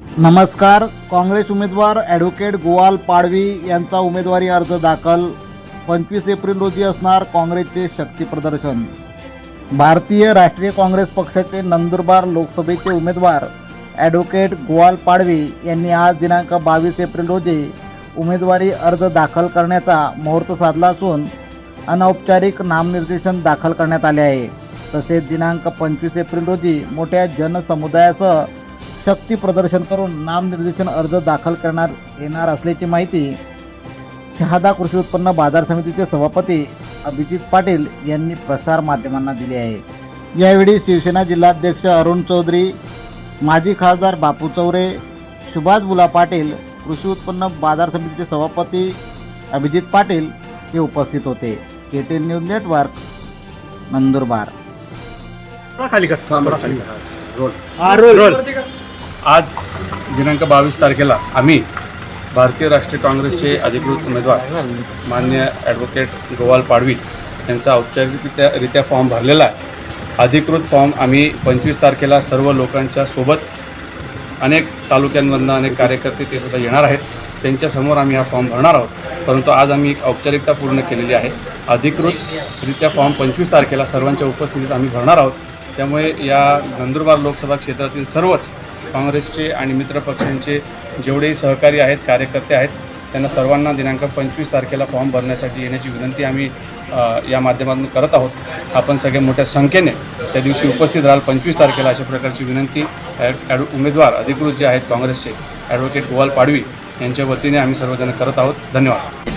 नमस्कार काँग्रेस उमेदवार ॲडव्होकेट गोवाल पाडवी यांचा उमेदवारी अर्ज दाखल. पंचवीस एप्रिल रोजी असणार काँग्रेसचे शक्तीप्रदर्शन भारतीय राष्ट्रीय काँग्रेस पक्षाचे नंदुरबार लोकसभेचे उमेदवार ॲडव्होकेट गोवाल पाडवी यांनी आज दिनांक बावीस एप्रिल रोजी उमेदवारी अर्ज दाखल करण्याचा मुहूर्त साधला असून अनौपचारिक नामनिर्देशन दाखल करण्यात आले आहे. तसेच दिनांक पंचवीस एप्रिल रोजी मोठ्या जनसमुदायासह शक्ती प्रदर्शन करून नामनिर्देशन अर्ज दाखल करण्यात येणार असल्याची माहिती शहादा कृषी उत्पन्न बाजार समितीचे सभापती अभिजित पाटील यांनी प्रसार माध्यमांना दिली आहे. यावेळी शिवसेना जिल्हाध्यक्ष अरुण चौधरी माजी खासदार बापू चौरे सुभाष बुला पाटील कृषी उत्पन्न बाजार समितीचे सभापती अभिजित पाटील हे उपस्थित होते. K T news network Nandurbar. खाली कर हा रोल. आज दिनांक बावीस तारखेला आम्ही भारतीय राष्ट्रीय काँग्रेसचे अधिकृत उमेदवार मान्य ॲडव्होकेट गोवाल पाडवी यांचा औपचारिकरित्या रित्या फॉर्म भरलेला आहे. अधिकृत फॉर्म आम्ही पंचवीस तारखेला सर्व लोकांच्या सोबत अनेक तालुक्यांमधनं अनेक कार्यकर्ते ते सुद्धा येणार आहेत. त्यांच्यासमोर आम्ही हा फॉर्म भरणार आहोत. परंतु आज आम्ही एक औपचारिकता पूर्ण केलेली आहे. अधिकृतरित्या फॉर्म पंचवीस तारखेला सर्वांच्या उपस्थितीत आम्ही भरणार आहोत. त्यामुळे या नंदुरबार लोकसभा क्षेत्रातील सर्वच काँग्रेसचे आणि मित्रपक्षांचे जेवढेही सहकारी आहेत कार्यकर्ते आहेत त्यांना सर्वांना दिनांक पंचवीस तारखेला फॉर्म भरण्यासाठी येण्याची विनंती आम्ही या माध्यमातून करत आहोत. आपण सगळे मोठ्या संख्येने त्या दिवशी उपस्थित राहाल पंचवीस तारखेला अशा प्रकारची विनंती. ॲड ॲड उमेदवार अधिकृत जे आहेत काँग्रेसचे ॲडव्होकेट गोवाल पाडवी यांच्या वतीने आम्ही सर्वजण करत आहोत. धन्यवाद.